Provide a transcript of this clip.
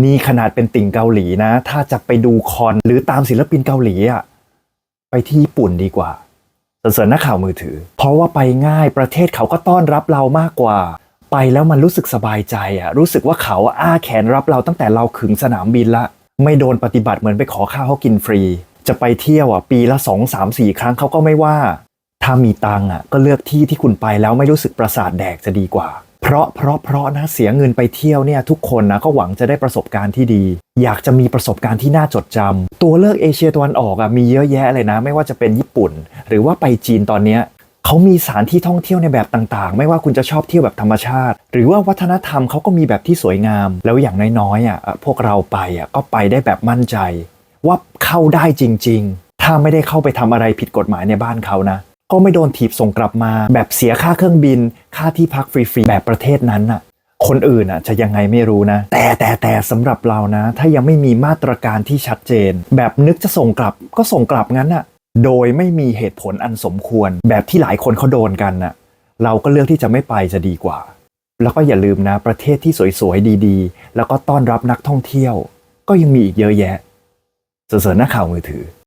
นี่ขนาดเป็นติ่งเกาหลีนะ ถ้าจะไปดูคอนหรือตามศิลปินเกาหลีอะไปที่ญี่ปุ่นดีกว่าสรรเสริญนักข่าวมือถือ เพราะว่าไปง่ายประเทศเขาก็ต้อนรับเรามากกว่า ไปแล้วมันรู้สึกสบายใจอะรู้สึกว่าเขาอ้าแขนรับเราตั้งแต่เราขึงสนามบินละ ไม่โดนปฏิบัติเหมือนไปขอข้าวเขากินฟรี จะไปเที่ยวอะปีละสองสามสี่ครั้งเขาก็ไม่ว่า ถ้ามีตังอะก็เลือกที่ที่คุณไปแล้วไม่รู้สึกประสาทแดกจะดีกว่า เพราะเพราะเพราะนะเสียเงินไปเที่ยวเนี่ยทุกคนนะก็หวังจะได้ประสบการณ์ที่ดี อยากจะมีประสบการณ์ที่น่าจดจำตัวเลือกเอเชียตะวันออกอะมีเยอะแยะเลยนะ ไม่ว่าจะเป็นญี่ปุ่น หรือว่าไปจีนตอนเนี้ยเขามีสถานที่ท่องเที่ยวในแบบต่างๆ ไม่ว่าคุณจะชอบเที่ยวแบบธรรมชาติ หรือว่าวัฒนธรรมเขาก็มีแบบที่สวยงาม แล้วอย่างน้อยๆอะพวกเราไปอะก็ไปได้แบบมั่นใจ ว่าเข้าได้จริง ๆ ถ้าไม่ได้เข้าไปทำอะไรผิดกฎหมายในบ้านเขานะก็ไม่โดนถีบส่งกลับมา แบบเสียค่าเครื่องบิน ค่าที่พักฟรีๆแบบประเทศนั้นน่ะคนอื่นอะจะยังไงไม่รู้นะ แต่แต่แต่สำหรับเรานะ ถ้ายังไม่มีมาตรการที่ชัดเจน แบบนึกจะส่งกลับก็ส่งกลับงั้นน่ะโดยไม่มีเหตุผลอันสมควร แบบที่หลายคนเขาโดนกันน่ะเราก็เลือกที่จะไม่ไปจะดีกว่า แล้วก็อย่าลืมนะประเทศที่สวยๆดีๆ แล้วก็ต้อนรับนักท่องเที่ยว ก็ยังมีอีกเยอะแยะเสริญๆนักข่าวมือถือ